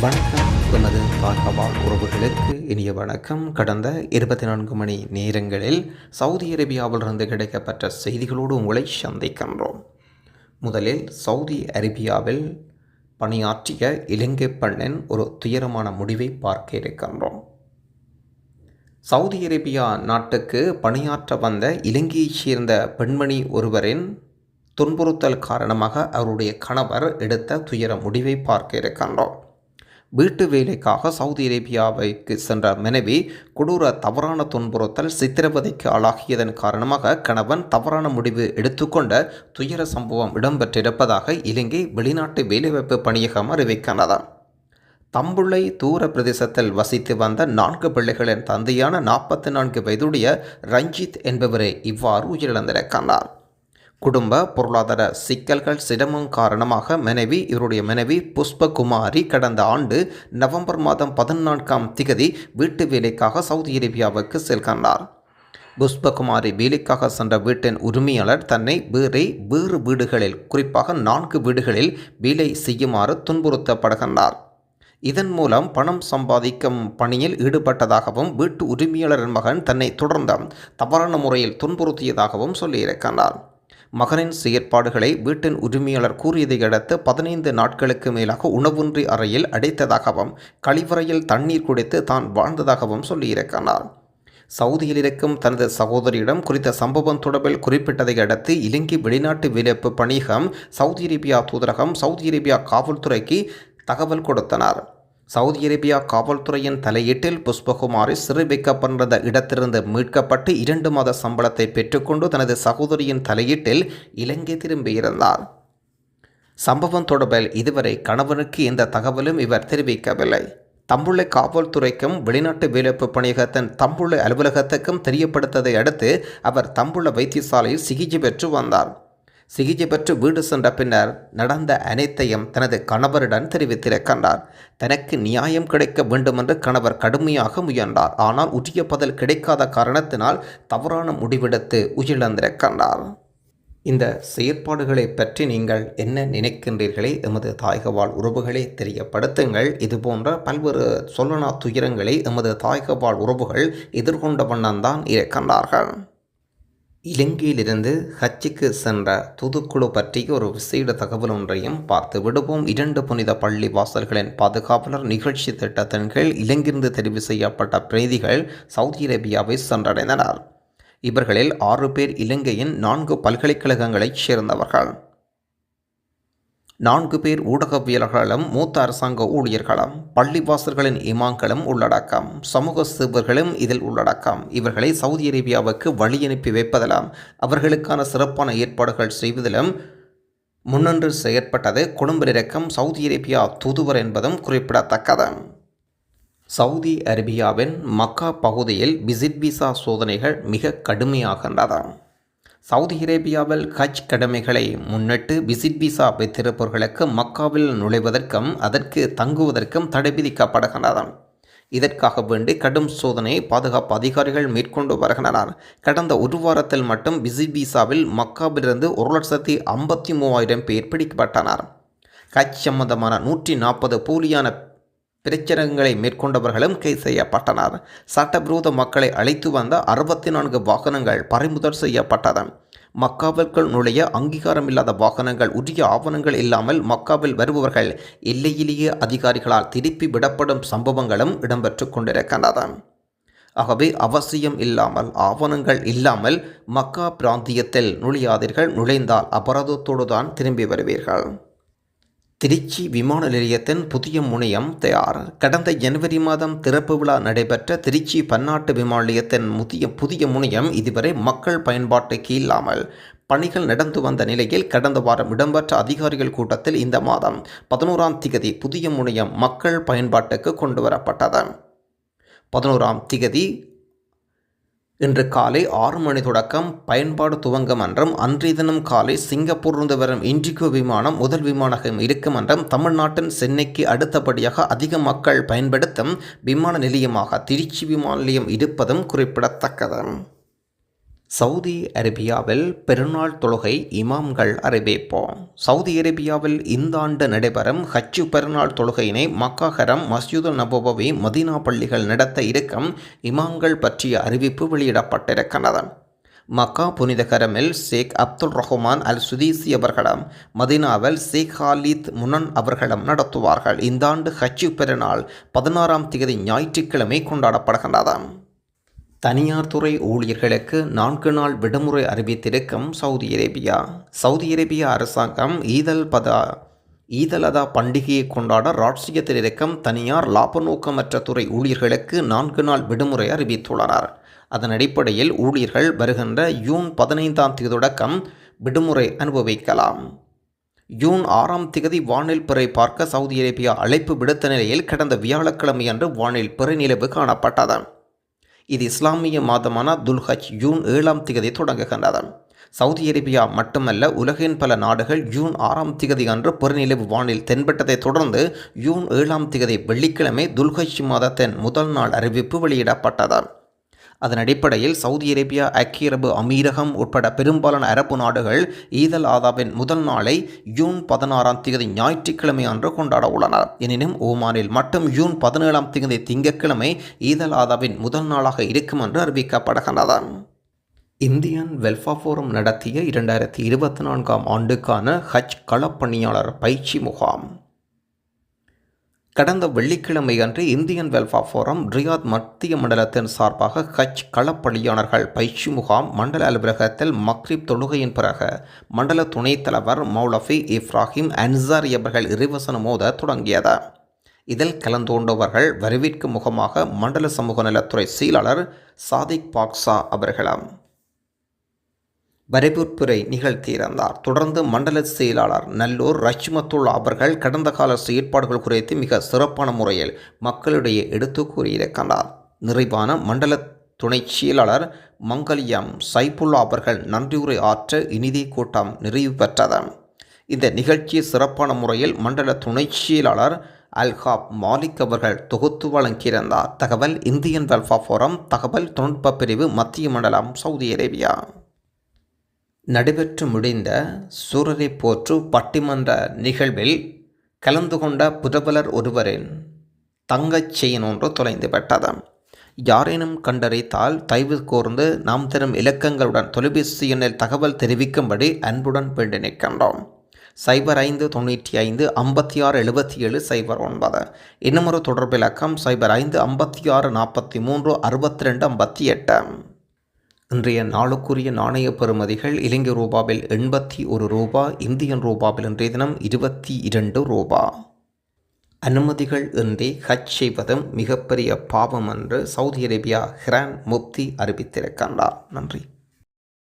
வணக்கம். எமது பார்க்கவால் உறவுகளுக்கு இனிய வணக்கம். கடந்த இருபத்தி நான்கு மணி நேரங்களில் சவுதி அரேபியாவிலிருந்து கிடைக்கப்பட்ட செய்திகளோடு உங்களை சந்திக்கின்றோம். முதலில் சவுதி அரேபியாவில் பணியாற்றிய இலங்கை பெண்ணின் ஒரு துயரமான முடிவை பார்க்க இருக்கின்றோம். சவுதி அரேபியா நாட்டுக்கு பணியாற்ற வந்த இலங்கையைச் சேர்ந்த பெண்மணி ஒருவரின் துன்புறுத்தல் காரணமாக அவருடைய கணவர் எடுத்த துயர முடிவை பார்க்க இருக்கின்றோம். வீட்டு வேலைக்காக சவுதி அரேபியாவுக்கு சென்ற மனைவி கொடூர தவறான துன்புறுத்தல் சித்திரவதைக்கு ஆளாகியதன் காரணமாக கணவன் தவறான முடிவு எடுத்துக்கொண்ட துயர சம்பவம் இடம்பெற்றிருப்பதாக இலங்கை வெளிநாட்டு வேலைவாய்ப்பு பணியகம் அறிவிக்கிறது தம்புள்ளை தூர பிரதேசத்தில் வசித்து வந்த நான்கு பிள்ளைகளின் தந்தையான நாற்பத்தி நான்கு வயதுடைய ரஞ்சித் என்பவரை இவ்வாறு உயிரிழந்திருக்கிறார் குடும்ப பொருளாதார சிக்கல்கள் சிரமம் காரணமாக மனைவி இவருடைய மனைவி புஷ்பகுமாரி கடந்த ஆண்டு நவம்பர் மாதம் பதினான்காம் திகதி வீட்டு வேலைக்காக சவுதி அரேபியாவுக்கு செல்கின்றார். புஷ்பகுமாரி வேலைக்காக சென்ற வீட்டின் உரிமையாளர் தன்னை வேறே வேறு வீடுகளில் குறிப்பாக நான்கு வீடுகளில் வேலை செய்யுமாறு துன்புறுத்தப்படுகின்றார். இதன் மூலம் பணம் சம்பாதிக்கும் பணியில் ஈடுபட்டதாகவும் வீட்டு உரிமையாளரின் மகன் தன்னை தொடர்ந்த தவறான முறையில் துன்புறுத்தியதாகவும் சொல்லியிருக்கிறார் மகனின் செயற்பாடுகளை வீட்டின் உரிமையாளர் கூறியதை அடுத்து பதினைந்து நாட்களுக்கு மேலாக உணவுன்றி அறையில் அடைத்ததாகவும் கழிவறையில் தண்ணீர் குடித்து தான் வாழ்ந்ததாகவும் சொல்லியிருக்கிறார். சவுதியில் இருக்கும் தனது சகோதரியிடம் குறித்த சம்பவம் தொடர்பில் குறிப்பிட்டதை அடுத்து இலங்கை வெளிநாட்டு வேலைப்பு பணியகம் சவுதி அரேபியா தூதரகம் சவுதி அரேபியா காவல்துறைக்கு தகவல் கொடுத்தனர். சவுதி அரேபியா காவல்துறையின் தலையீட்டில் புஷ்பகுமாரி சிறை வைக்கப்பட்ட இடத்திலிருந்து மீட்கப்பட்டு இரண்டு மாத சம்பளத்தை பெற்றுக்கொண்டு தனது சகோதரியின் தலையீட்டில் இலங்கை திரும்பியிருந்தார் சம்பவம் தொடர்பில் இதுவரை கணவனுக்கு எந்த தகவலும் இவர் தெரிவிக்கவில்லை. தம்புள்ளை காவல்துறைக்கும் வெளிநாட்டு வேலைப்பு பணியகத்தின் தம்புள்ளை அலுவலகத்துக்கும் தெரியப்படுத்ததை அடுத்து அவர் தம்புள்ள வைத்தியசாலையில் சிகிச்சை பெற்று வந்தார். சிகிச்சை பெற்று வீடு சென்ற பின்னர் நடந்த அனைத்தையும் தனது கணவரிடம் தெரிவித்திருக்கின்றார் தனக்கு நியாயம் கிடைக்க வேண்டுமென்று கணவர் கடுமையாக முயன்றார். ஆனால் உரிய பதில் கிடைக்காத காரணத்தினால் தவறான முடிவெடுத்து உயிரிழந்திருக்கின்றார் இந்த செயற்பாடுகளை பற்றி நீங்கள் என்ன நினைக்கின்றீர்களே? எமது தாயகவாழ் உறவுகளை தெரியப்படுத்துங்கள். இதுபோன்ற பல்வேறு சொல்லனா துயரங்களை எமது தாய்கவால் உறவுகள் எதிர்கொண்ட வண்ணம்தான் இருக்கின்றார்கள். இலங்கையிலிருந்து ஹச்சிக்கு சென்ற தூதுக்குழு பற்றிய ஒரு விசேட தகவல் ஒன்றையும் பார்த்து விடுவோம். இரண்டு புனித பள்ளி வாசல்களின் பாதுகாவலர் நிகழ்ச்சி திட்டத்தின் கீழ் இலங்கிருந்து தெரிவு செய்யப்பட்ட பிரதிகள் சவுதி அரேபியாவை சென்றடைந்தனர். இவர்களில் ஆறு பேர் இலங்கையின் நான்கு பல்கலைக்கழகங்களைச் சேர்ந்தவர்கள். நான்கு பேர் ஊடகவியலர்களும் மூத்த அரசாங்க ஊழியர்களும் பள்ளிவாசர்களின் இமாங்களும் உள்ளடக்கம். சமூக சேவர்களும் இதில் உள்ளடக்கம். இவர்களை சவுதி அரேபியாவுக்கு வழி அனுப்பி வைப்பதிலும் அவர்களுக்கான சிறப்பான ஏற்பாடுகள் செய்வதிலும் முன்னன்று செயற்பட்டது குடும்பிறக்கம் சவுதி அரேபியா தூதுவர் என்பதும் குறிப்பிடத்தக்கது. சவுதி அரேபியாவின் மக்கா பகுதியில் விசிட் விசா சோதனைகள் மிக கடுமையாகின்றன. சவுதி அரேபியாவில் ஹஜ் கடமைகளை முன்னிட்டு விசிட் விசா வைத்திருப்பவர்களுக்கு மக்காவில் நுழைவதற்கும் அதற்கு தங்குவதற்கும் தடை விதிக்கப்படுகின்றன இதற்காக வேண்டி கடும் சோதனையை பாதுகாப்பு அதிகாரிகள் மேற்கொண்டு வருகின்றனர். கடந்த ஒரு வாரத்தில் மட்டும் விசிட் விசாவில் மக்காவிலிருந்து ஒரு லட்சத்தி ஐம்பத்தி மூவாயிரம் பேர் பிடிக்கப்பட்டனர். ஹஜ் சம்பந்தமான நூற்றி நாற்பது போலியான பிரச்சனைகளை மேற்கொண்டவர்களும் கைது செய்யப்பட்டனர். சட்டவிரோத மக்களை அழைத்து வந்த அறுபத்தி நான்கு வாகனங்கள் பறிமுதல் செய்யப்பட்டது. மக்காவிற்குள் நுழைய அங்கீகாரம் இல்லாத வாகனங்கள் உரிய ஆவணங்கள் இல்லாமல் மக்காவில் வருபவர்கள் எல்லையிலேயே அதிகாரிகளால் திருப்பி விடப்படும் சம்பவங்களும் இடம்பெற்று கொண்டிருக்கின்றன. ஆகவே அவசியம் இல்லாமல் ஆவணங்கள் இல்லாமல் மக்கா பிராந்தியத்தில் நுழையாதீர்கள். நுழைந்தால் அபராதத்தோடு தான் திரும்பி வருவீர்கள். திருச்சி விமான நிலையத்தின் புதிய முனையம் தயார். கடந்த ஜனவரி மாதம் திறப்பு விழா நடைபெற்ற திருச்சி பன்னாட்டு விமான நிலையத்தின் புதிய புதிய முனையம் இதுவரை மக்கள் பயன்பாட்டுக்கு இல்லாமல் பணிகள் நடந்து வந்த நிலையில் கடந்த வாரம் இடம்பெற்ற அதிகாரிகள் கூட்டத்தில் இந்த மாதம் பதினோராம் திகதி புதிய முனையம் மக்கள் பயன்பாட்டுக்கு கொண்டு வரப்பட்டது. பதினோராம் திகதி இன்று காலை ஆறு மணி தொடக்கம் பயன்பாடு துவங்கும் என்றும் அன்றைய தினம் காலை சிங்கப்பூரிலிருந்து வரும் இண்டிகோ விமானம் முதல் விமானம் இருக்கும் என்றும் தமிழ்நாட்டின் சென்னைக்கு அடுத்தபடியாக அதிக மக்கள் பயன்படுத்தும் விமான நிலையமாக திருச்சி விமான நிலையம் இருப்பதும் குறிப்பிடத்தக்கது. சவுதி அரேபியாவில் பெருநாள் தொழுகை இமாம்கள் அறிவிப்போம். சவுதி அரேபியாவில் இந்த ஆண்டு நடைபெறும் ஹஜ்ஜு பெருநாள் தொழுகையினை மக்காஹரம் மஸ்ஜிது நபோபவி மதீனா பள்ளிகள் நடத்த இருக்கும் இமாம்கள் பற்றிய அறிவிப்பு வெளியிடப்பட்டிருக்கிறது. மக்கா புனித கரமில் ஷேக் அப்துல் ரஹ்மான் அல் சுதீசி அவர்களும் மதீனாவில் ஷேக் ஹாலித் முனன் அவர்களும் நடத்துவார்கள். இந்த ஆண்டு ஹஜ்ஜு பெருநாள் பதினாறாம் தேதி ஞாயிற்றுக்கிழமை கொண்டாடப்படுகின்றது. தனியார் துறை ஊழியர்களுக்கு நான்கு நாள் விடுமுறை அறிவித்திருக்கும் சவுதி அரேபியா. சவுதி அரேபியா அரசாங்கம் ஈதல் பதா ஈதல் அதா பண்டிகையை கொண்டாட ராட்சியத்தில் இருக்கும் தனியார் லாப நோக்கமற்ற துறை ஊழியர்களுக்கு நான்கு நாள் விடுமுறை அறிவித்துள்ளனர். அதன் அடிப்படையில் ஊழியர்கள் வருகின்ற ஜூன் பதினைந்தாம் தேதி தொடக்கம் விடுமுறை அனுபவிக்கலாம். ஜூன் ஆறாம் திகதி வானில் பிறை பார்க்க சவுதி அரேபியா அழைப்பு விடுத்த நிலையில் கடந்த வியாழக்கிழமையன்று வானில் பிறை நிலவு காணப்பட்டது. இது இஸ்லாமிய மாதமான துல்ஹஜ் ஜூன் ஏழாம் திகதி தொடங்குகின்றது சவுதி அரேபியா மட்டுமல்ல உலகின் பல நாடுகள் ஜூன் ஆறாம் திகதி அன்று பெருநிலவு வானில் தென்பட்டதைத் தொடர்ந்து ஜூன் ஏழாம் திகதி வெள்ளிக்கிழமை துல்ஹஜ் மாதத்தின் முதல் நாள் அறிவிப்பு வெளியிடப்பட்டது. அதன் அடிப்படையில் சவுதி அரேபியா ஐக்கிய அரபு அமீரகம் உட்பட பெரும்பாலான அரபு நாடுகள் ஈதல் ஆதாவின் முதல் நாளை ஜூன் பதினாறாம் தேதி ஞாயிற்றுக்கிழமை அன்று கொண்டாட உள்ளனர். எனினும் ஓமானில் மட்டும் ஜூன் பதினேழாம் தேதி திங்கட்கிழமை ஈதல் ஆதாவின் முதல் நாளாக இருக்கும் என்று அறிவிக்கப்படுகின்றது இந்தியன் வெல்ஃபா ஃபோரம் நடத்திய இரண்டாயிரத்தி இருபத்தி நான்காம் ஆண்டுக்கான ஹஜ் களப்பணியாளர் பயிற்சி முகாம். கடந்த வெள்ளிக்கிழமை அன்று இந்தியன் வெல்ஃபேர் ஃபோரம் ரியாத் மத்திய மண்டலத்தின் சார்பாக ஹஜ் களப்பணியாளர்கள் பயிற்சி முகாம் மண்டல அலுவலகத்தில் மக்ரிப் தொழுகையின் பிறகு மண்டல துணைத் தலைவர் மௌலஃபி இப்ராஹிம் அன்சாரி அவர்கள் இறைவசனம் மோத தொடங்கியது. இதில் கலந்துகொண்டவர்கள் வரவேற்கும் முகமாக மண்டல சமூக நலத்துறை செயலாளர் சாதிக் பாக்ஸா அவர்களாம் வரவேற்புரை நிகழ்த்தியிருந்தார் தொடர்ந்து மண்டல செயலாளர் நல்லூர் ரஷ்மத்துல்லா அவர்கள் கடந்த கால செயற்பாடுகள் குறித்து மிக சிறப்பான முறையில் மக்களிடையே எடுத்து கூறியிருக்கின்றார் நிறைவான மண்டல துணை செயலாளர் மங்கல்யம் சைபுல்லா அவர்கள் நன்றியுரை ஆற்ற இனிதி கூட்டம் நிறைவு பெற்றது. இந்த நிகழ்ச்சியை சிறப்பான முறையில் மண்டல துணை செயலாளர் அல்ஹாப் மாலிக் அவர்கள் தொகுத்து வழங்கியிருந்தார். தகவல் இந்தியன் வெல்ஃபா ஃபோரம் தகவல் தொழில்நுட்ப பிரிவு மத்திய மண்டலம் சவுதி அரேபியா. நடைபெற்று முடிந்த சூரரை போற்று பட்டிமன்ற நிகழ்வில் கலந்து கொண்ட புதபலர் ஒருவரின் தங்கச் செயின் ஒன்று தொலைந்து விட்டது. யாரேனும் கண்டறித்தால் தயவு கூர்ந்து நாம் தரும் இலக்கங்களுடன் தொலைபேசி எண்ணில் தகவல் தெரிவிக்கும்படி அன்புடன் வேண்டி நிற்கின்றோம். சைபர் ஐந்து தொண்ணூற்றி ஐந்து ஐம்பத்தி ஆறு எழுபத்தி ஏழு சைபர் ஒன்பது. இன்னுமொரு தொடர்பு இலக்கம் சைபர் ஐந்து ஐம்பத்தி ஆறு நாற்பத்தி மூன்று அறுபத்தி ரெண்டு ஐம்பத்தி எட்டு. இன்றைய நாளுக்குரிய நாணய பெறுமதிகள் இலங்கை ரூபாவில் எண்பத்தி ஒரு ரூபா இந்தியன் ரூபாவில் இன்றைய தினம் இருபத்தி இரண்டு ரூபா. அனுமதிகள் இன்றி ஹஜ் செய்வதும் மிகப்பெரிய பாவம் என்று சவுதி அரேபியா ஹிரான் முப்தி அறிவித்திருக்கின்றார். நன்றி.